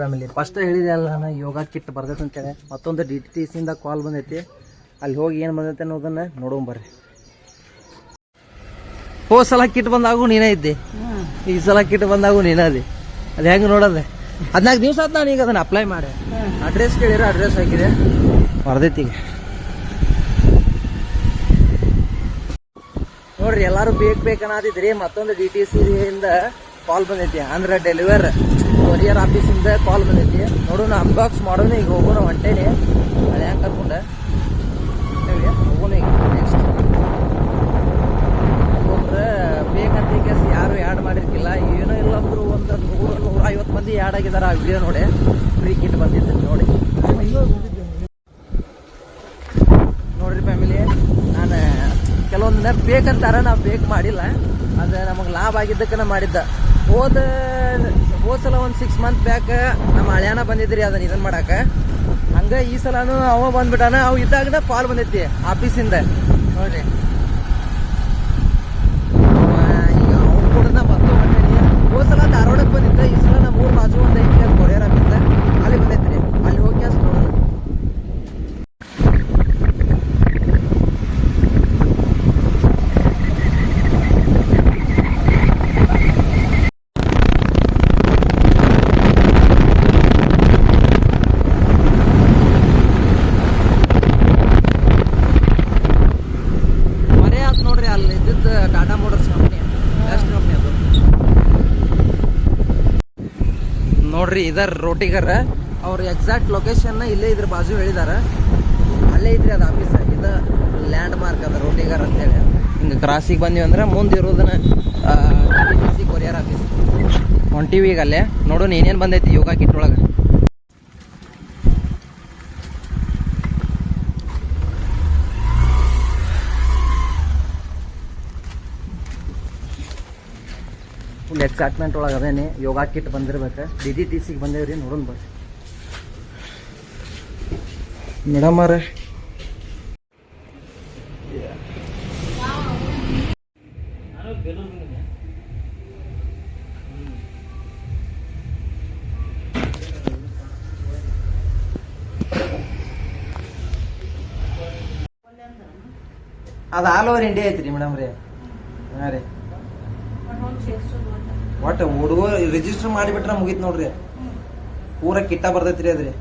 Family first ಹೇಳಿದೆ ಅಲ್ಲ ನಾನು, ಯೋಗ ಕಿಟ್ ಬರ್ತೈತೆ ಅಂತೇಳಿ ಮತ್ತೊಂದು ಡಿ ಟಿ ಸಿಯಿಂದ ಕಾಲ್ ಬಂದೈತಿ. ಅಲ್ಲಿ ಹೋಗಿ ಏನು ಬಂದೈತೆ ಅನ್ನೋದನ್ನ ನೋಡೋಣ ಬರ್ರಿ. ಹೋದ ಸಲ ಕಿಟ್ ಬಂದಾಗೂ ನೀನೇ ಇದ್ದಿ? ಈ ಸಲ ಕಿಟ್ ಬಂದಾಗೂ ನೀನೇ ಅದಿ ಅದು ಹೆಂಗೆ ನೋಡೋದೆ? ಹದಿನಾಲ್ಕು ದಿವಸ ಆಯ್ತು ನಾನು ಈಗ ಅದನ್ನ ಅಪ್ಲೈ ಮಾಡಿ. ಅಡ್ರೆಸ್ ಕೇಳಿರೋ ಅಡ್ರೆಸ್ ಹಾಕಿದೆ. ಬರ್ದೈತಿ ಈಗ. ನೋಡ್ರಿ, ಎಲ್ಲರೂ ಬೇಕ್ ಬೇಕನ್ನಾದಿದ್ರಿ ಮತ್ತೊಂದು ಡಿ ಟಿ ಸಿ ಇಂದ ಕಾಲ್ ಬಂದೈತಿ. ಅಂದ್ರೆ ಡೆಲಿವರ್ ಕೊರಿಯರ್ ಆಫೀಸಿಂದ ಕಾಲ್ ಬಂದೈತಿ. ನೋಡೋಣ ಅನ್ಬಾಕ್ಸ್ ಮಾಡೋಣ ಈಗ ಹೋಗೋಣ ಹೊಂಟೇನಿ. ಅದು ಹೆಂಗೆ ಕರ್ಕೊಂಡ. ಹೇಳಿ ಹೋಗೋಣ ಈಗ ನೆಕ್ಸ್ಟ್ ಒಬ್ಬೊಬ್ರು ಬೇಕಂತ ಕೇಸ್ ಯಾರು ಆ್ಯಡ್ ಮಾಡಿರ್ಕಿಲ್ಲ. ಏನೋ ಇಲ್ಲ ಅಂದರೂ ಒಂದು ನೂರು, ನೂರ ಐವತ್ತು ಮಂದಿ ಆ್ಯಡ್ ಆಗಿದ್ದಾರೆ ಆ ವಿಡಿಯೋ ನೋಡಿ. ಫ್ರೀ ಕಿಟ್ ಬಂದಿದ್ದೆ ನೋಡಿ. ನೋಡ್ರಿ ಫ್ಯಾಮಿಲಿ ನಾನು ಕೆಲವೊಂದನ್ನ ಬೇಕಂತಾರೆ ನಾವು ಬೇಕು ಮಾಡಿಲ್ಲ. ಅದು ನಮಗೆ ಲಾಭ ಆಗಿದ್ದಕ್ಕನ ಮಾಡಿದ್ದ. ಹೋದ ಹೋದ ಸಲ ಒಂದು ಸಿಕ್ಸ್ ಮಂತ್ ಬ್ಯಾಕ್ ನಮ್ಮ ಹಳ್ಯಾನ ಬಂದಿದ್ರಿ ಅದನ್ನ ಇದನ್ನ ಮಾಡಾಕ ಹಂಗೆ ಈ ಸಲನೂ ಅವ ಬಂದ್ಬಿಟ್ಟಾನ, ಅವ್ ಇದ್ದಾಗ ಕಾಲ್ ಬಂದೈತಿ ಆಫೀಸಿಂದ ನೋಡ್ರಿ ಅವ ಈಗ ಅವ್ನು ಕೂಡ ನಾ ಮತ್ತೆ ಹೊಂಟೇನಿ ಹೋದ ಸಲ ಧಾರವಾಡಕ್ಕೆ ಬಂದಿದ್ದ ಈ ಸಲ ನಮ್ಮ ಊರ್ ಬಾಜು ಒಂದು ಐತಿ ಅದು ಕೊರಿಯರ್ ಆಫೀಸ್ ಅಲ್ಲಿ ಬಂದೈತ್ರಿ ಅಲ್ಲಿ ಹೋಗಿ ಅಷ್ಟು ನೋಡೋಣ ಮನೆ ಆತ್ ನೋಡ್ರಿ ಅಲ್ಲಿ ಇದ್ದಿದ್ದು Tata motors company best company ಅದು ನೋಡ್ರಿ ಇದರ ರೋಟಿಗರ. ಅವ್ರ ಎಕ್ಸಾಕ್ಟ್ ಲೊಕೇಶನ್ ಇಲ್ಲೇ ಇದ್ರ ಬಾಜು ಹೇಳಿದಾರ. ಅಲ್ಲೇ ಇದ್ರಿ ಅದು ಆಫೀಸ್ ಇದ ಲ್ಯಾಂಡ್ ಮಾರ್ಕ್ ಅದ ರೋಟಿಗರ್ ಅಂತೇಳಿ. ಹಿಂಗೆ ಕ್ರಾಸಿಗೆ ಬಂದ್ವಿ ಅಂದ್ರೆ ಮುಂದೆ ಇರೋದನ್ನ ಸಿ ಕೊರಿಯರ್ ಆಫೀಸ್ ಹೊಂಟಿವಿ ಈಗ ಅಲ್ಲೇ. ನೋಡೋಣ ಏನೇನು ಬಂದೈತಿ ಯೋಗ ಕಿಟ್ ಒಳಗೆ ಫುಲ್ ಎಕ್ಸೈಟ್ಮೆಂಟ್ ಒಳಗೆ ಅದೇನೆ. ಯೋಗ ಕಿಟ್ ಬಂದಿರ್ಬೇಕು. ಡಿ ಡಿ ಟಿ ಸಿಗೆ ಬಂದೇವ್ರಿ, ನೋಡೋಣ ಬರ್ರಿ. ಮೇಡಮ್ ಅವ್ರ. ಅದು ಆಲ್ ಓವರ್ ಇಂಡಿಯಾ ಐತ್ರಿ ಮೇಡಮ್ ರೀ ಹಾಂ ರೀ. ಒಟ್ಟು ಹುಡುಗ ರಿಜಿಸ್ಟರ್ ಮಾಡಿಬಿಟ್ರೆ ಮುಗೀತು ನೋಡ್ರಿ. ಪೂರ ಕಿಟ್ಟ ಬರ್ತೈತ್ರಿ ಅದ್ರಿ.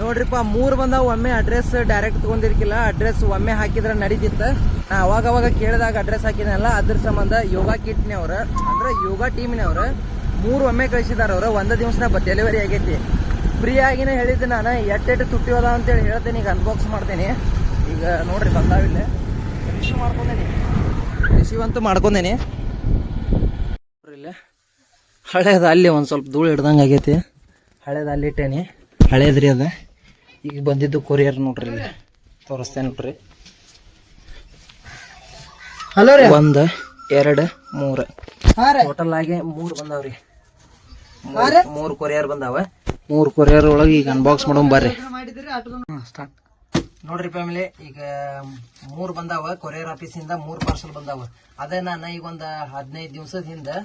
ನೋಡ್ರಿಪ್ಪ, ಮೂರ್ ಬಂದಾವ, ಒಮ್ಮೆ ಅಡ್ರೆಸ್ ಡೈರೆಕ್ಟ್ ತಗೊಂಡಿರ್ಕಿಲ್ಲ. ಅಡ್ರೆಸ್ ಒಮ್ಮೆ ಹಾಕಿದ್ರೆ ನಡೀತಿತ್ತು. ನಾ ಅವಾಗ ಅವಾಗ ಕೇಳಿದಾಗ ಅಡ್ರೆಸ್ ಹಾಕಿದ್ನಲ್ಲ, ಅದ್ರ ಸಂಬಂಧ ಯೋಗ ಕಿಟ್ನವ್ರ ಅಂದ್ರೆ ಯೋಗ ಟೀಮ್ನವ್ರ ಮೂರು ಒಮ್ಮೆ ಕಳಿಸಿದಾರ ಅವ್ರ. ಒಂದ ದಿವಸನ ಡೆಲಿವರಿ ಆಗೈತಿ. ಫ್ರೀ ಆಗಿನೇ ಹೇಳಿದ್ದೆ ನಾನು. ಎಟ್ಟೆಟ್ಟು ತುಟ್ಟಿ ಅದಾವ ಅಂತೇಳಿ ಹೇಳ್ತೇನೆ. ಈಗ ಅನ್ಬಾಕ್ಸ್ ಮಾಡ್ತೇನೆ. ಈಗ ನೋಡ್ರಿ ಬಂದಾವಿಲ್ಲ ರಿಸೀವ್ ಮಾಡ್ಕೊಂಡೇನಿ. ರಿಸೀವ್ ಅಂತೂ ಮಾಡ್ಕೊಂಡೇನಿ. ಇಲ್ಲೇ. ಹಳೇದ ಅಲ್ಲಿ ಒಂದು ಸ್ವಲ್ಪ ಧೂಳು ಹಿಡ್ದಂಗೆ ಆಗೈತಿ. ಹಳೇದ ಅಲ್ಲಿ ಇಟ್ಟೇನಿ. ಹಳೇದ್ರಿ ಅದ. ಈಗ ಬಂದಿದ್ದು ಕೊರಿಯರ್ ನೋಡ್ರಿ ಇಲ್ಲಿ. ತೋರಿಸ್ತೇನೆ ನೋಡ್ರಿ. ಹಲೋ ರೀ. ಒಂದು ಎರಡು ಮೂರು. ಟೋಟಲ್ ಆಗಿ ಮೂರು ಬಂದಾವ್ರಿ. ಮೂರು ಕೊರಿಯರ್ ಬಂದಾವ. ಮೂರು ಕೊರಿಯರ್ ಒಳಗೆ ಈಗ ಅನ್ಬಾಕ್ಸ್ ಮಾಡೋಣ ಬರ್ರಿ. ಮಾಡಿದ್ರಿ ಸ್ಟಾರ್ಟ್ ನೋಡ್ರಿ ಫ್ಯಾಮಿಲಿ ಈಗ ಮೂರು ಬಂದಾವ ಕೊರಿಯರ್ ಆಫೀಸಿಂದ ಮೂರು ಪಾರ್ಸಲ್ ಬಂದಾವ. ಅದೇ ನಾನು ಈಗ ಒಂದು ಹದಿನೈದು ದಿವಸದ ಹಿಂದೆ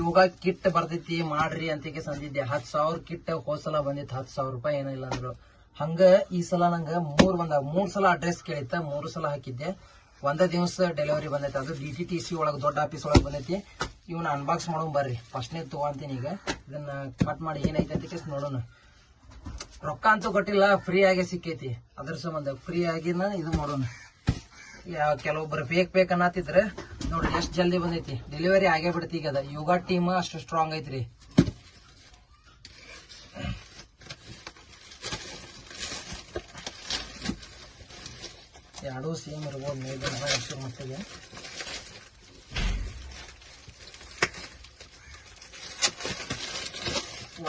ಯೋಗ ಕಿಟ್ ಬರ್ತೈತಿ ಮಾಡ್ರಿ ಅಂತ ಸಂದಿದ್ದೆ. ಹತ್ತು ಸಾವಿರ ಕಿಟ್ ಹೋದ್ ಸಲ ಬಂದಿತ್ತು ಹತ್ತು ಸಾವಿರ ರೂಪಾಯಿ ಏನಿಲ್ಲ ಅಂದ್ರು. ಹಂಗ ಈ ಸಲ ನಂಗೆ ಮೂರು ಬಂದಾವ. ಮೂರು ಸಲ ಅಡ್ರೆಸ್ ಕೇಳಿತ್ತ ಮೂರು ಸಲ ಹಾಕಿದ್ದೆ. ಒಂದೇ ದಿವಸ ಡೆಲಿವರಿ ಬಂದೈತಿ. ಅದು ಡಿ ಟಿ ಟಿ ಸಿ ಒಳಗೆ, ದೊಡ್ಡ ಆಫೀಸ್ ಒಳಗೆ ಬಂದೈತಿ. ಇವನ್ನ ಅನ್ಬಾಕ್ಸ್ ಮಾಡೋಣ ಬರ್ರಿ. ಫಸ್ಟ್ನೇ ತೊಗೊಂತೀನಿ ಈಗ. ಇದನ್ನ ಕಟ್ ಮಾಡಿ ಏನೈತೆ ಅಂತ ಕೇಸ್ ನೋಡೋಣ. ರೊಕ್ಕ ಅಂತೂ ಕೊಟ್ಟಿಲ್ಲ ಫ್ರೀ ಆಗೇ ಸಿಕ್ಕೈತಿ. ಅದ್ರ ಸಂಬಂಧ ಫ್ರೀ ಆಗಿನ ಇದು ಮಾಡೋಣ ಯಾವ ಕೆಲವೊಬ್ರು ಬೇಕ್ ಬೇಕ್ ಅನ್ನತ್ತಿದ್ರೆ ನೋಡ್ರಿ, ಎಷ್ಟು ಜಲ್ದಿ ಬಂದೈತಿ. ಡೆಲಿವರಿ ಆಗೇ ಬಿಡ್ತಿ ಈಗ ಅದ. ಯೋಗ ಟೀಮ್ ಅಷ್ಟು ಸ್ಟ್ರಾಂಗ್ ಐತ್ರಿ. ಎರಡೂ ಸೇಮ್ ಇರ್ಬೋದು ಮೇಲ್ಗಡೆ ಹೆಸರು ಮಟ್ಟಿಗೆ.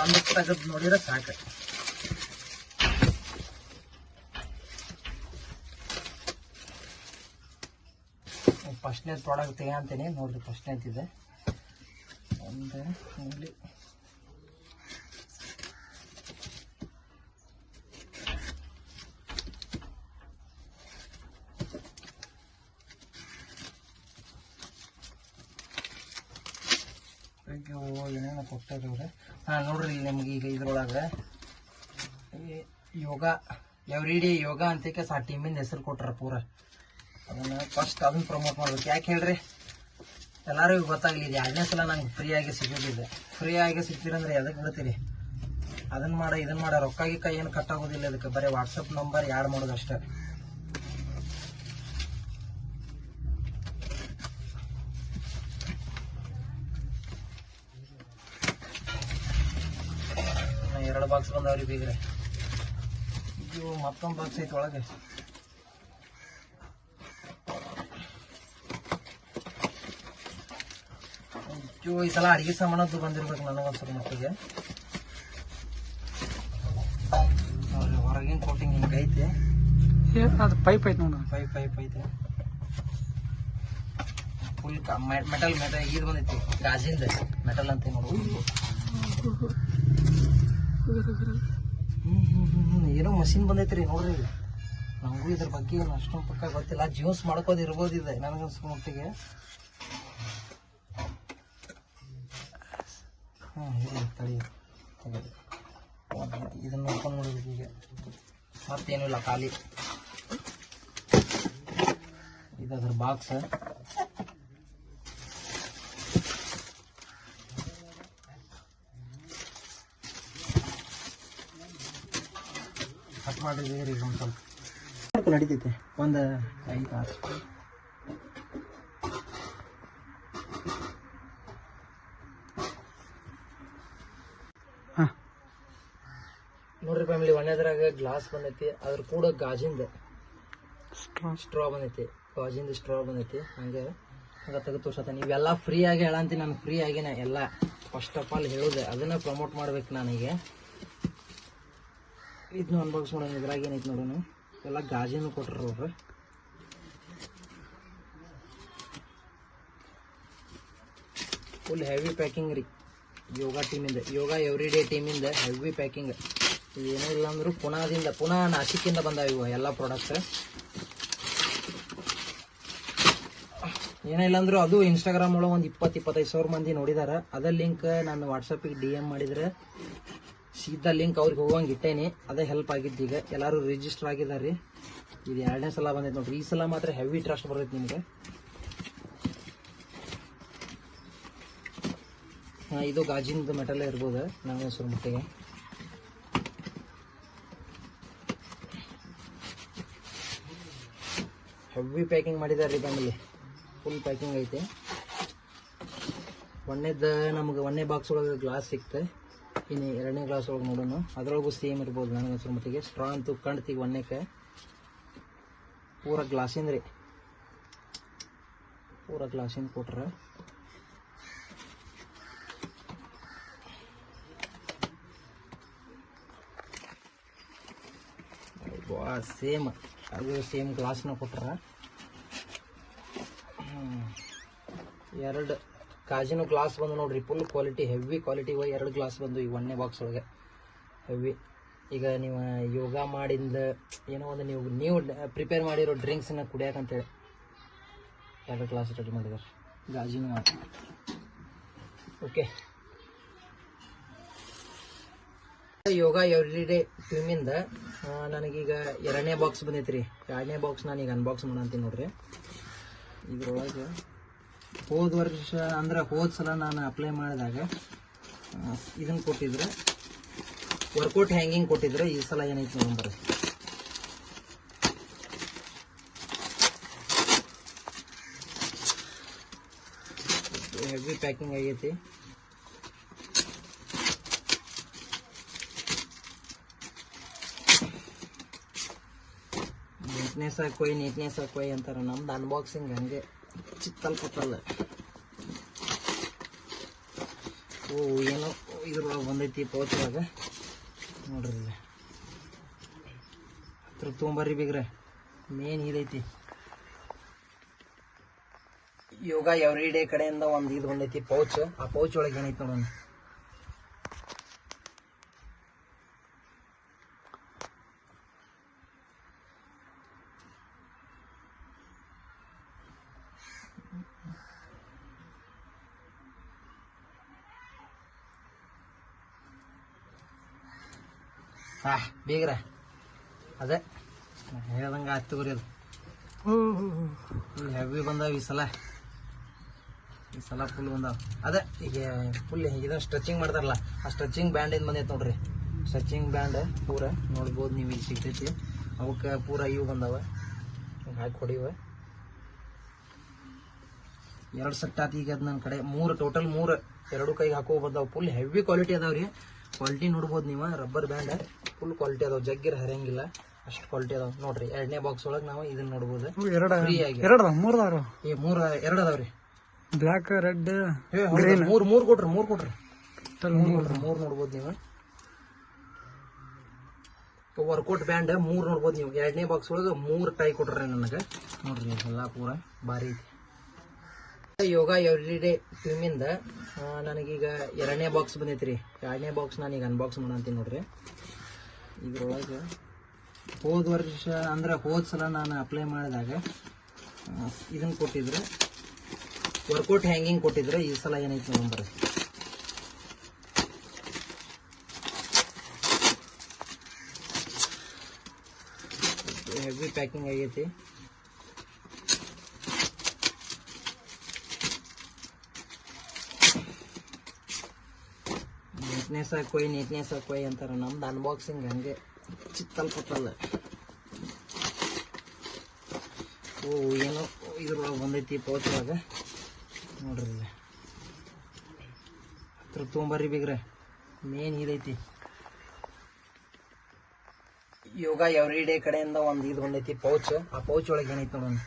ಒಂದು ತೆಗೆದು ನೋಡಿದ್ರೆ ಸಾಕು. ಫಸ್ಟ್ನೇ ಪ್ರಾಡಕ್ಟ್ ತೆಗಂತೀನಿ ನೋಡ್ರಿ ಫಸ್ಟ್ನೇ ಇದೆ ಒಂದು ಇಲ್ಲಿ ಇವು ಏನೇನೋ ಹಾ ಹಾಂ ನೋಡ್ರಿ ನಿಮ್ಗೆ ಈಗ ಇದ್ರೊಳಗೆ ಯೋಗ ಎವ್ರಿ ಡೇ ಯೋಗ ಅಂತಕ್ಕೆ ಆ ಟೀಮಿಂದ ಹೆಸರು ಕೊಟ್ರ ಪೂರ. ಅದನ್ನು ಫಸ್ಟ್ ಅದನ್ನು ಪ್ರಮೋಟ್ ಮಾಡ್ಬೇಕು. ಯಾಕೆ ಹೇಳ್ರಿ? ಎಲ್ಲರಿಗೂ ಗೊತ್ತಾಗಲಿ ಇದು ಎರಡನೇ ಸಲ ನಂಗೆ ಫ್ರೀಯಾಗಿ ಆಗಿ ಸಿಗೋದಿದೆ ಫ್ರೀ ಆಗಿ ಸಿಗ್ತೀರಂದ್ರೆ ಎದಕ್ಕೆ ಬಿಡ್ತೀರಿ? ಅದನ್ನ ಮಾಡ ಇದನ್ನ ಮಾಡ. ರೊಕ್ಕ ಗಿಕ್ಕ ಏನು ಕಟ್ಟಾಗೋದಿಲ್ಲ ಅದಕ್ಕೆ ಬರೀ ವಾಟ್ಸಪ್ ನಂಬರ್ ಯಾಡ್ ಮಾಡೋದು ಅಷ್ಟೇ. ಬಂದವ್ರಿ ಬೀಗ್ರೆ. ಇದು ಮತ್ತೊಂದು ಬಾಕ್ಸ್ ಐತೆ ಒಳಗೆ. ಈ ಸಲ ಅಡಿಗೆ ಸಾಮಾನದ್ದು ಬಂದಿರ್ಬೇಕು ಮಟ್ಟಿಗೆ ನೋಡ್ರಿ ಹೊರಗಿನ ಕೋಟಿಂಗ್ ಹಿಂಗೆ ಐತೆ. ಅದು ಪೈಪ್ ಐತೆ ನೋಡ. ಪೈಪ್ ಪೈಪ್ ಐತೆ. ಫುಲ್ ಮೆಟಲ್ ಮೆಟಲ್ ಇದು ಬಂದೈತಿ ಗಾಜಿಂದ ಮೆಟಲ್ ಅಂತ ನೋಡು. ಏನೋ ಮಷಿನ್ ಬಂದೈತ್ರಿ ನೋಡ್ರಿ. ನಮಗೂ ಇದ್ರ ಬಗ್ಗೆ ಏನು ಅಷ್ಟೊಂದು ಪಕ್ಕ ಗೊತ್ತಿಲ್ಲ. ಜ್ಯೂಸ್ ಮಾಡ್ಕೋದು ಇರ್ಬೋದು ಇದೆ ನನಗನ್ಸೋ ಮಟ್ಟಿಗೆ. ಒಂದ್ ಇದು- ಇದನ್ನ ನೋಡ್ಕೊಂಡು ನೋಡ್ಬೇಕು ಈಗ. ಮತ್ತೇನು ಇಲ್ಲ ಖಾಲಿ. ಇದು ಅದ್ರ ಬಾಕ್ಸ್ ಮಾಡಿದ್ದೀರಿ ಒಂದು ಸ್ವಲ್ಪ ನಡೀತೈತೆ. ಒಂದು ಐದು ಆರು. ಹಾಂ. ನೋಡ್ರಿ ಫ್ಯಾಮಿಲಿ ಒಂದೇದ್ರಾಗ ಗ್ಲಾಸ್ ಬಂದೈತಿ ಅದ್ರ ಕೂಡ ಗಾಜಿಂದ ಸ್ಟ್ರಾ ಸ್ಟ್ರಾ ಬಂದೈತಿ. ಗಾಜಿಂದ ಸ್ಟ್ರಾ ಬಂದೈತಿ. ಹಂಗೆ ಹಂಗೆ ತೆಗೆದು ತೋರ್ಸತ್ತ. ನೀವೆಲ್ಲ ಫ್ರೀ ಆಗಿ ಹೇಳಂತಿ ನಾನು ಫ್ರೀ ಆಗಿನ ಎಲ್ಲ. ಫಸ್ಟ್ ಆಫ್ ಆಲ್ ಹೇಳುದೆ ಅದನ್ನ ಪ್ರಮೋಟ್ ಮಾಡ್ಬೇಕು ನನಗೆ ಇದನ್ನ ಅನ್ಬಾಕ್ಸ್ ಮಾಡೋಣ ಇದ್ರಾಗ ಏನೈತೆ ನೋಡೋಣ ಎಲ್ಲ ಗಾಜಿನ ಕೊಟ್ರು ಅವ್ರ. ಫುಲ್ ಹೆವಿ ಪ್ಯಾಕಿಂಗ್ ರೀ. ಯೋಗ ಟೀಮಿಂದ ಯೋಗ ಎವ್ರಿ ಡೇ ಟೀಮಿಂದ ಹೆವಿ ಪ್ಯಾಕಿಂಗ್ ಏನೂ ಇಲ್ಲ ಅಂದರೂ ಪುನಾದಿಂದ, ಪುನಃ ನಾಸಿಕಿಂದ ಬಂದಾವ ಇವು ಎಲ್ಲ ಪ್ರಾಡಕ್ಟ್ಸ್ ಏನಿಲ್ಲ ಅಂದರೂ ಅದು ಇನ್ಸ್ಟಾಗ್ರಾಮ್ ಒಳಗೆ ಒಂದು ಇಪ್ಪತ್ತು, ಇಪ್ಪತ್ತೈದು ಸಾವಿರ ಮಂದಿ ನೋಡಿದಾರ. ಅದ ಲಿಂಕ್ ನಾನು ವಾಟ್ಸಪ್ಪಿಗೆ ಡಿ ಎಂ ಮಾಡಿದ್ರೆ ಸೀದಾ ಲಿಂಕ್ ಅವ್ರಿಗೆ ಹೋಗಂಗೆ ಇಟ್ಟೇನಿ. ಅದೇ ಹೆಲ್ಪ್ ಆಗಿದ್ದು ಈಗ. ಎಲ್ಲರೂ ರಿಜಿಸ್ಟರ್ ಆಗಿದ್ದಾರೆ ಇದು ಎರಡನೇ ಸಲ ಬಂದೈತೆ ನೋಡ್ರಿ. ಈ ಸಲ ಮಾತ್ರ ಹೆವಿ ಟ್ರಸ್ಟ್ ಬರ್ತೈತೆ ನಿಮಗೆ. ಹಾಂ, ಇದು ಗಾಜಿನದು ಮೆಟಲ್ ಇರ್ಬೋದು. ನಾವು ಹೆಸರು ಮಟ್ಟಿಗೆ. ಹೆವಿ ಪ್ಯಾಕಿಂಗ್ ಮಾಡಿದ್ದಾರೆ ರೀ ಫ್ಯಾಮಿಲಿ ಫುಲ್ ಪ್ಯಾಕಿಂಗ್ ಐತೆ. ಒಂದೇದ ನಮ್ಗೆ ಒಂದೇ ಬಾಕ್ಸ್ ಒಳಗೆ ಗ್ಲಾಸ್ ಸಿಕ್ತೆ. ಇನ್ನು ಎರಡನೇ ಗ್ಲಾಸ್ ಒಳಗೆ ನೋಡೋಣ. ಅದರೊಳಗೂ ಸೇಮ್ ಇರ್ಬೋದು ನನಗೆ ಅನ್ಸೋ ಮಟ್ಟಿಗೆ. ಸ್ಟ್ರಾ ಅಂತೂ ಕಾಣ್ತೀವಿ ಒಂದನೇಕ್ಕೆ ಪೂರ ಗ್ಲಾಸಿಂದ ರೀ. ಪೂರ ಗ್ಲಾಸಿಂದ ಕೊಟ್ರೆ. ಸೇಮ್ ಅದು ಸೇಮ್ ಗ್ಲಾಸ್ನ ಕೊಟ್ರ. ಎರಡು. ಕಾಜಿನ ಗ್ಲಾಸ್ ಬಂದು ನೋಡ್ರಿ ಫುಲ್ ಕ್ವಾಲಿಟಿ ಹೆವಿ ಕ್ವಾಲಿಟಿ ಎರಡು ಗ್ಲಾಸ್ ಬಂದು ಈ ಒಂದನೇ ಬಾಕ್ಸ್ ಒಳಗೆ. ಹೆವಿ ಈಗ ನೀವು ಯೋಗ ಮಾಡಿಂದ, ಏನೋ ಒಂದು ನೀವು ನೀವು ಪ್ರಿಪೇರ್ ಮಾಡಿರೋ ಡ್ರಿಂಕ್ಸನ್ನ ಕುಡಿಯಾಕಂತೇಳಿ ಎರಡು ಗ್ಲಾಸ್ ರೆಡಿ ಮಾಡಿದ್ದಾರೆ ಗಾಜಿನ ಓಕೆ ಯೋಗ ಎವ್ರಿ ಡೇ ಟೀಮಿಂದ ನನಗೀಗ ಎರಡನೇ ಬಾಕ್ಸ್ ಬಂದೈತ್ರಿ. ಎರಡನೇ ಬಾಕ್ಸ್ ನಾನೀಗ ಅನ್ಬಾಕ್ಸ್ ಮಾಡಂತೀನಿ ನೋಡ್ರಿ. ಇದ್ರೊಳಗೆ ಹೋದ ವರ್ಷ ಅಂದ್ರೆ ಹೋದ ಸಲ ನಾನು ಅಪ್ಲೈ ಮಾಡಿದಾಗ ಇದನ್ನು ಕೊಟ್ಟಿದ್ರೆ. ವರ್ಕೌಟ್ ಹ್ಯಾಂಗಿಂಗ್ ಕೊಟ್ಟಿದ್ರು. ಈ ಸಲ ಏನೈತೆ ನೋಡಂಬರ್ರಿ ಹೆವಿ ಪ್ಯಾಕಿಂಗ್ ಆಗೈತಿ. ನೀಟ್ನೆಸ್ ಹಾಕೋಯ್ ನೀಟ್ನೆಸ್ ಹಾಕೋಯ್ ಅಂತಾರ. ನಮ್ದು ಅನ್ಬಾಕ್ಸಿಂಗ್ ಹಂಗೆ. ಚಿತ್ತಲ್ ಕೊಟ್ಟಲ್ಲ. ಓ, ಏನೋ ಇದ್ರೊಳಗೆ ಬಂದೈತಿ ಪೌಚ್ ಒಳಗ. ನೋಡ್ರಿ. ಹತ್ರ ತೊಗೊಂಬರ್ರಿ ಬಿಗ್ರೆ. ಮೇನ್ ಇದೈತಿ. ಯೋಗ ಎವ್ರಿ ಡೇ ಕಡೆಯಿಂದ ಒಂದು ಇದು ಬಂದೈತಿ ಪೌಚ್. ಆ ಪೌಚ್ ಒಳಗೆ ಏನೈತಿ ನೋಡೋಣ. ಹಾ, ಬೇಗ್ರ. ಅದೇ ಹೇಳ್ದಂಗೆ ಆಯ್ತು ತಗೋರಿ ಅದು. ಫುಲ್ ಹೆವಿ ಬಂದಾವ ಈ ಸಲ. ಈ ಸಲ ಫುಲ್ ಬಂದಾವ. ಅದೇ, ಈಗ ಫುಲ್ ಇದನ್ನು ಸ್ಟ್ರೆಚಿಂಗ್ ಮಾಡ್ತಾರಲ್ಲ, ಆ ಸ್ಟ್ರೆಚಿಂಗ್ ಬ್ಯಾಂಡ್ ಏನು ಬಂದೈತೆ ನೋಡ್ರಿ. ಸ್ಟ್ರೆಚಿಂಗ್ ಬ್ಯಾಂಡ್ ಪೂರ ನೋಡ್ಬೋದು ನೀವು ಇಲ್ಲಿ ಸಿಗ್ತೈತಿ. ಅವಕ್ಕೆ ಪೂರ ಇವು ಬಂದಾವ. ಹಾಕಿ ಹೊಡಿವ ಎರಡು ಸೆಟ್ ಆತ ಈಗ ಅದು ನನ್ನ ಕಡೆ. ಮೂರು ಟೋಟಲ್ ಮೂರು, ಎರಡು ಕೈಗೆ ಹಾಕೋ ಬಂದಾವ. ಫುಲ್ ಹೆವಿ ಕ್ವಾಲಿಟಿ ಅದಾವ್ರಿ. ಕ್ವಾಲಿಟಿ ನೋಡ್ಬೋದು ನೀವು ರಬ್ಬರ್ ಬ್ಯಾಂಡ್ ಫುಲ್ ಕ್ವಾಲಿಟಿ ಅದಾವ ಜಗ್ಗಿರ ಹರಿಯಂಗಿಲ್ಲ. ಅಷ್ಟು ಕ್ವಾಲಿಟಿ ಅದಾವ. ನೋಡ್ರಿ ಎರಡನೇ ಬಾಕ್ಸ್ ಒಳಗೆ ನಾವು ಇದನ್ನ ನೋಡ್ಬೋದು. ಎರಡು? ಫ್ರೀ ಆಗಿ. ಎರಡು? ಮೂರು ಈ ಮೂರ ಎರಡು ಅದಾವ್ರಿ. ಬ್ಲ್ಯಾಕ್ ರೆಡ್ ಮೂರು ಮೂರು ಕೊಟ್ರಿ ಮೂರ್ ಕೊಟ್ರಿ. ಮೂರು ಮೂರ್ ಕೊಟ್ರಿ ಮೂರ್ ನೋಡ್ಬೋದು ನೀವು. ವರ್ಕೌಟ್ ಬ್ಯಾಂಡ್ ಮೂರ್ ನೋಡ್ಬೋದು ನೀವು. ಎರಡನೇ ಬಾಕ್ಸ್ ಒಳಗೆ ಮೂರ್ ಟೈ ಕೊಟ್ರಿ ನನಗೆ. ನೋಡ್ರಿ ಎಲ್ಲ ಪೂರ ಭಾರಿ ಐತಿ. ಯೋಗ ಎವ್ರಿ ಡೇ ಟೀಮಿಂದ ನನಗೀಗ ಎರಡನೇ ಬಾಕ್ಸ್ ಬಂದೈತ್ರಿ. ಎರಡನೇ ಬಾಕ್ಸ್ ನಾನೀಗ ಅನ್ಬಾಕ್ಸ್ ಮಾಡಂತೀನಿ ನೋಡ್ರಿ. ಇದ್ರೊಳಗೆ ಹೋದ ವರ್ಷ ಅಂದ್ರೆ ಹೋದ ಸಲ ನಾನು ಅಪ್ಲೈ ಮಾಡಿದಾಗ ಇದನ್ನ ಕೊಟ್ಟಿದ್ರು. ವರ್ಕೌಟ್ ಹ್ಯಾಂಗಿಂಗ್ ಕೊಟ್ಟಿದ್ರು. ಈ ಸಲ ಏನೈತಿ ನೋಡ್ರಿ ಹೆವಿ ಪ್ಯಾಕಿಂಗ್ ಆಗೈತಿ. ನೀಟ್ನೆಸ್ ಕೊಯ್ ನೀಟ್ನೆಸ್ ಕೊಯ್ ಅಂತಾರ. ನಮ್ದು ಅನ್ಬಾಕ್ಸಿಂಗ್ ಹಂಗೆ ಚಿತ್ತಲ್ ಚಿತ್ತಲ್ಪಟ್ಟಲ್ಲ ಓ, ಏನೋ ಇದ್ರೊಳಗೆ ಬಂದೈತಿ ಪೌಚ್ ಒಳಗೆ. ನೋಡ್ರಿ ಹತ್ರ ತೊಂಬರ್ರಿ ಬಿಗ್ರೆ. ಮೇನ್ ಇದೈತಿ. ಯೋಗ ಎವ್ರಿ ಡೇ ಕಡೆಯಿಂದ ಒಂದು ಇದು ಬಂದೈತಿ ಪೌಚ್ ಆ ಪೌಚ್ ಒಳಗೆ ಏನೈತಿ ನೋಡೋಣ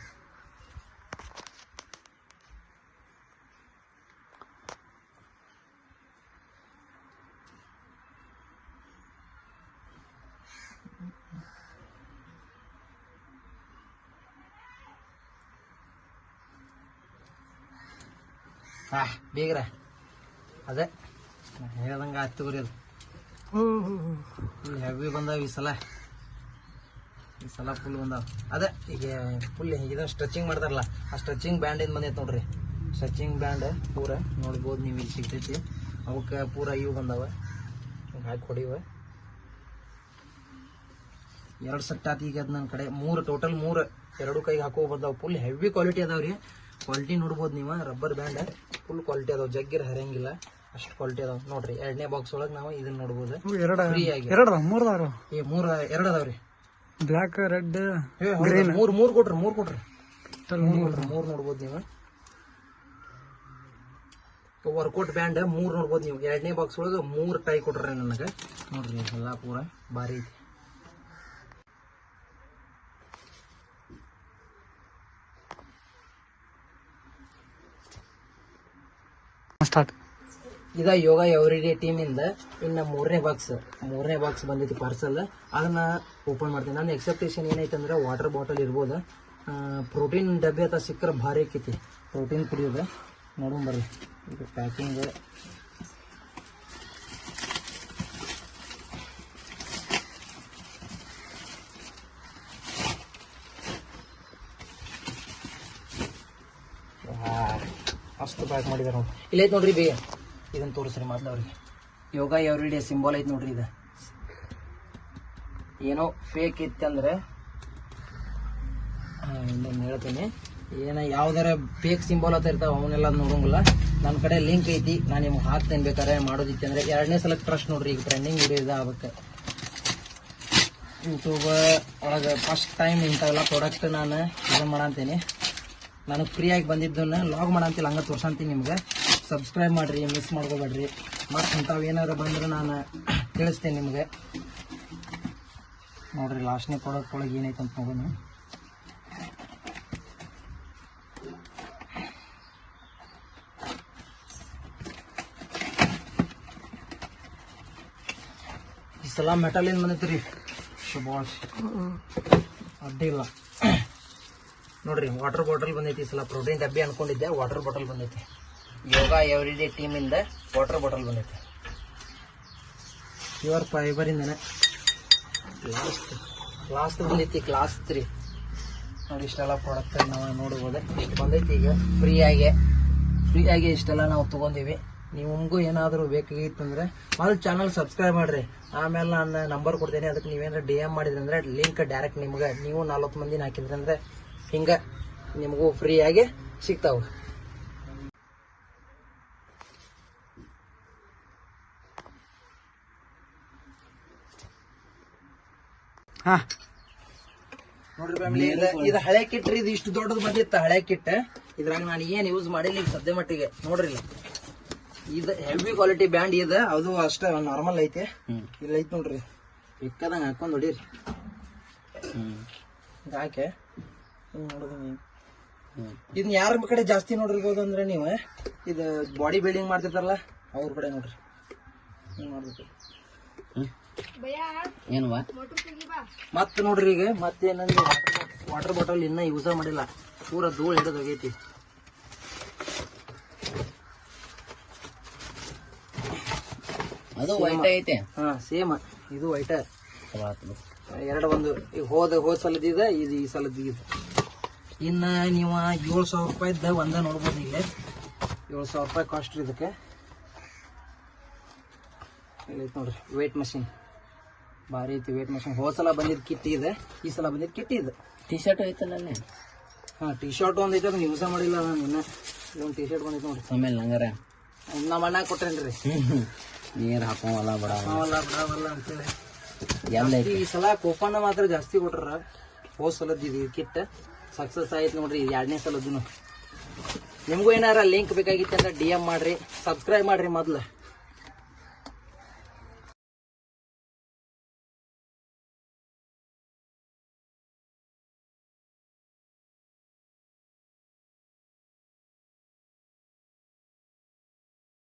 ಹಾ, ಬೇಗ್ರ. ಅದೇ ಹೇಳ್ದಂಗೆ ಆಯ್ತು ಅದು. ಹೆವಿ ಬಂದಾವ ಈ ಸಲ. ಈ ಸಲ ಫುಲ್ ಬಂದಾವ. ಅದೇ, ಈಗ ಫುಲ್ ಈಗ ಸ್ಟ್ರೆಚಿಂಗ್ ಮಾಡ್ತಾರಲ್ಲ, ಆ ಸ್ಟ್ರೆಚಿಂಗ್ ಬ್ಯಾಂಡ್ ಏನು ಬಂದೈತೆ ನೋಡ್ರಿ? ಸ್ಟ್ರೆಚಿಂಗ್ ಬ್ಯಾಂಡ್ ಪೂರ ನೋಡ್ಬೋದು ನೀವು ಇಲ್ಲಿ ಸಿಗ್ತೈತಿ. ಅವಕ್ಕೆ ಪೂರ ಇವು ಬಂದಾವ. ಹಾಕಿ ಹೊಡಿವ ಎರಡು ಸೆಟ್ ಆತ ಈಗ ಅದು ನನ್ನ ಕಡೆ. ಮೂರು ಟೋಟಲ್ ಮೂರು, ಎರಡು ಕೈಗೆ ಹಾಕೋ ಬಂದಾವ. ಫುಲ್ ಹೆವಿ ಕ್ವಾಲಿಟಿ ಅದಾವ್ರಿ. ಕ್ವಾಲಿಟಿ ನೋಡ್ಬೋದು ನೀವು. ರಬ್ಬರ್ ಬ್ಯಾಂಡ್ ಫುಲ್ ಕ್ವಾಲಿಟಿ ಅದಾವ. ಜಗ್ಗಿರ ಹರಿಯಂಗಿಲ್ಲ. ಅಷ್ಟು ಕ್ವಾಲಿಟಿ ಅದಾವ. ನೋಡ್ರಿ ಎರಡನೇ ಬಾಕ್ಸ್ ಒಳಗೆ ನಾವು ಇದನ್ನ ನೋಡ್ಬೋದು. ಎರಡು ಫ್ರೀ ಆಗಿ. ಎರಡು ಮೂರು ಅದಾವ? ಮೂರು ಎರಡು ಅದಾವ್ರಿ ಬ್ಲ್ಯಾಕ್ ರೆಡ್ ಮೂರು ಮೂರು ಕೊಟ್ರಿ ಮೂರ್ ಕೊಟ್ರಿ. ಮೂರು ನೋಡ್ಬೋದು ನೀವು. ವರ್ಕೌಟ್ ಬ್ಯಾಂಡ್ ಮೂರ್ ನೋಡ್ಬೋದು ನೀವು. ಎರಡನೇ ಬಾಕ್ಸ್ ಒಳಗೆ ಮೂರ್ ಟೈ ಕೊಟ್ರಿ ನನಗೆ. ನೋಡ್ರಿ ಎಲ್ಲಾ ಪೂರ ಭಾರಿ ಐತಿ. ಸ್ಟಾರ್ಟ್ ಇದ ಯೋಗ ಎವ್ರಿಡೆ ಟೀಮಿಂದ ಇನ್ನು ಮೂರನೇ ಬಾಕ್ಸ್ ಮೂರನೇ ಬಾಕ್ಸ್ ಬಂದಿತ್ತು ಪಾರ್ಸಲ್ ಅದನ್ನ ಓಪನ್ ಮಾಡ್ತೀನಿ. ನನ್ನ ಎಕ್ಸೆಪ್ಟೇಷನ್ ಏನೈತೆ ಅಂದ್ರೆ ವಾಟರ್ ಬಾಟಲ್ ಇರ್ಬೋದು. ಪ್ರೋಟೀನ್ ಡಬ್ಬಿ ಅಥವಾ ಸಿಕ್ಕರೆ ಭಾರಿ ಆಕೈತಿ ಪ್ರೋಟೀನ್ ಕುಡಿಯೋದು. ನೋಡೋಣ ಬರ್ರಿ. ಇದು ಪ್ಯಾಕಿಂಗ್ ಅಷ್ಟು ಪ್ಯಾಕ್ ಮಾಡಿದಾರೆ ನೋಡಿ. ಇಲ್ಲೈತೆ ನೋಡ್ರಿ ಬೇ. ಇದನ್ನ ತೋರಿಸ್ರಿ ಮೊದ್ಲು ಅವ್ರಿಗೆ. ಯೋಗ ಎವ್ರಿ ಡೇ ಸಿಂಬಲ್ ಐತೆ ನೋಡ್ರಿ ಇದು. ಏನೋ ಫೇಕ್ ಇತ್ತಂದ್ರೆ ಇನ್ನೊಂದು ಹೇಳ್ತೀನಿ. ಏನ ಯಾವ್ದಾರ ಫೇಕ್ ಸಿಂಬಲ್ ಅಂತ ಇರ್ತಾವ, ಅವನ್ನೆಲ್ಲ ನೋಡೋಂಗಿಲ್ಲ. ನನ್ನ ಕಡೆ ಲಿಂಕ್ ಐತಿ, ನಾನು ನಿಮ್ಗೆ ಹಾಕ್ತೇನೆ ಬೇಕಾದ್ರೆ ಮಾಡೋದಿತ್ತು ಅಂದ್ರೆ ಎರಡನೇ ಸಲ ಟ್ರಸ್ಟ್ ನೋಡ್ರಿ, ಈಗ ಟ್ರೆಂಡಿಂಗ್ ವಿಡಿಯೋ ಇದೆ ಆಗ್ಬೇಕು. ಯೂಟ್ಯೂಬ್ ಒಳಗೆ ಫಸ್ಟ್ ಟೈಮ್ ಇಂಥವೆಲ್ಲ ಪ್ರಾಡಕ್ಟ್ ನಾನು ಇದು ಮಾಡಂತೀನಿ. ನನಗೆ ಫ್ರೀಯಾಗಿ ಬಂದಿದ್ದನ್ನ ಲಾಗ್ ಮಾಡಂತಿಲ್ಲ ಹಂಗೆ ತೋರ್ಸಂತೀನಿ ನಿಮ್ಗೆ. ಸಬ್ಸ್ಕ್ರೈಬ್ ಮಾಡಿರಿ ಮಿಸ್ ಮಾಡ್ಕೋಬೇಡ್ರಿ. ಮತ್ತು ಇಂಥವು ಏನಾರು ಬಂದ್ರೆ ನಾನು ತಿಳಿಸ್ತೀನಿ ನಿಮಗೆ. ನೋಡ್ರಿ ಲಾಸ್ಟ್ನೇ ಪ್ರಾಡಕ್ಟ್ ಒಳಗೆ ಏನೈತೆ ಅಂತ ನೋಡೋಣ. ಈ ಸಲ ಮೆಟಲ್ ಏನು ಬಂದೈತೆ ರೀ ಶುಭಾಷ್ ಅಡ್ಡಿ ಇಲ್ಲ. ನೋಡ್ರಿ ವಾಟರ್ ಬಾಟಲ್ ಬಂದೈತಿ ಸಲ. ಪ್ರೋಟೀನ್ ಡಬ್ಬಿ ಅನ್ಕೊಂಡಿದ್ದೆ ವಾಟರ್ ಬಾಟಲ್ ಬಂದೈತಿ. ಯೋಗ ಎವ್ರಿ ಡೇ ಟೀಮಿಂದ ವಾಟರ್ ಬಾಟಲ್ ಬಂದೈತಿ. ಪ್ಯೂರ್ ಫೈಬರಿಂದನೇ ಲಾಸ್ಟ್ ಲಾಸ್ಟ್ ಬಂದೈತಿ ಕ್ಲಾಸ್ ತ್ರೀ ನೋಡಿ ಇಷ್ಟೆಲ್ಲ ಪ್ರಾಡಕ್ಟ್ ನಾವು ನೋಡ್ಬೋದು. ಇಷ್ಟು ಬಂದೈತಿ ಈಗ ಫ್ರೀಯಾಗಿ ಫ್ರೀಯಾಗಿ ಇಷ್ಟೆಲ್ಲ ನಾವು ತೊಗೊಂಡಿವಿ. ನಿಮಗೂ ಏನಾದರೂ ಬೇಕಾಗಿತ್ತಂದ್ರೆ ಮೊದಲು ಚಾನಲ್ ಸಬ್ಸ್ಕ್ರೈಬ್ ಮಾಡಿರಿ. ಆಮೇಲೆ ನಾನು ನಂಬರ್ ಕೊಡ್ತೇನೆ ಅದಕ್ಕೆ ನೀವೇನಾದ್ರೂ ಡಿ ಎಂ ಮಾಡಿದ್ರೆ ಅಂದ್ರೆ ಲಿಂಕ್ ಡೈರೆಕ್ಟ್ ನಿಮ್ಗೆ. ನೀವು ನಲ್ವತ್ತು ಮಂದಿನ ಹಾಕಿದ್ರೆ ಅಂದ್ರೆ ಹಿಂಗೆ ನಿಮಗೂ ಫ್ರೀಯಾಗಿ ಸಿಗ್ತಾವೆ. ಹಾ. ನೋಡ್ರಿ ಇದು ಹಳೆ ಕಿಟ್ ರೀ ಇದು ಇಷ್ಟು ದೊಡ್ಡದು ಬಂದಿತ್ತ ಹಳೆ ಕಿಟ್ ಇದ್ರಾಗ ನಾನು ಏನ್ ಯೂಸ್ ಮಾಡಿಲ್ಲ ಈಗ ಸದ್ಯ ಮಟ್ಟಿಗೆ. ನೋಡ್ರಿ. ಇದು ಹೆವಿ ಕ್ವಾಲಿಟಿ ಬ್ಯಾಂಡ್ ಇದೆ ಅದು ಅಷ್ಟೇ ನಾರ್ಮಲ್ ಐತೆ. ಇಲ್ಲ ಐತ್ ನೋಡ್ರಿ. ಇಕ್ಕದಂಗ ಹಾಕೊಂಡ್ ಹೊಡೀರಿ. ಹಾಕೆ. ಇದನ್ನ ಯಾರ ಕಡೆ ಜಾಸ್ತಿ ನೋಡಿರ್ಬೋದು ಅಂದ್ರೆ ನೀವು? ಇದು ಬಾಡಿ ಬಿಲ್ಡಿಂಗ್ ಮಾಡ್ತಿರ್ತಾರಲ್ಲ ಅವ್ರ ಕಡೆ ನೋಡ್ರಿ. ಏನು ಮಾಡ್ಬೇಕು ಏನ್ವಾ ಮತ್ತೆ ನೋಡ್ರಿ ಈಗ ಮತ್ತೇನಂದ್ರೆ ವಾಟರ್ ಬಾಟಲ್ ಇನ್ನ ಯೂಸ ಮಾಡಿಲ್ಲ. ಪೂರ ಧೂಳು ಹಿಡಿದು ಹೋಗೈತಿ. ಅದು ವೈಟ್ ಐತೆ. ಹಾ ಸೇಮ್ ಇದು ವೈಟ ಎರಡು ಒಂದು ಈಗ ಹೋದ ಹೋದ ಸಲದ ಇದೆ ಇದು ಈ ಸಲದ ಇದೆ ಇನ್ನ ನೀವು ಏಳು ಸಾವಿರ ರೂಪಾಯಿದ್ದ ಒಂದ ನೋಡ್ಬೋದು ಈಗ ಏಳು ಸಾವಿರ ರೂಪಾಯಿ ಕಾಸ್ಟ್ ಇದಕ್ಕೆ. ಇಲ್ಲಿ ಐತ್ ನೋಡ್ರಿ ವೇಟ್ ಮಷಿನ್ ಭಾರಿ ಐತಿ ವೇಟ್ ಮಷಿನ್ ಹೋದ ಸಲ ಬಂದಿದ್ ಕಿಟ್ಟಿ ಇದೆ ಈ ಸಲ ಬಂದಿದ್ ಕಿಟ್ಟಿ ಇದೆ. ಟಿ ಶರ್ಟ್ ಐತಲ್ಲ ಹಾ ಟಿ ಶರ್ಟ್ ಒಂದ್ ಐತೆ ಅದನ್ನ ಯೂಸ ಮಾಡಿಲ್ಲ ನಾನು ಇನ್ನ. ಇದೊಂದು ಟಿ ಶರ್ಟ್ ಬಂದೈತೆ ನೋಡ್ರಿ. ಆಮೇಲೆ ನಂಗಾರ ನಮ್ಮ ಅಣ್ಣ ಕೊಟ್ಟೇನ್ರಿ ನೀರು ಹಾಕೋವಲ್ಲ ಬಡ ಬಿಡವಲ್ಲ ಅಂತೇಳಿ. ಎಲ್ಲ ಈ ಸಲ ಕೋಪಣ್ಣ ಮಾತ್ರ ಜಾಸ್ತಿ ಕೊಟ್ರ ಹೋದ್ ಸಲದ್ದು ಇದು ಕಿಟ್. ಸಕ್ಸಸ್ ಆಯ್ತು ನೋಡ್ರಿ, ಇದು ಎರಡನೇ ಸಲದ್ದು ನಿಮಗೂ ಏನಾರ ಲಿಂಕ್ ಬೇಕಾಗಿತ್ತು ಅಂದ್ರೆ ಡಿ ಎಂ ಮಾಡ್ರಿ ಸಬ್ಸ್ಕ್ರೈಬ್ ಮಾಡ್ರಿ ಮೊದ್ಲು.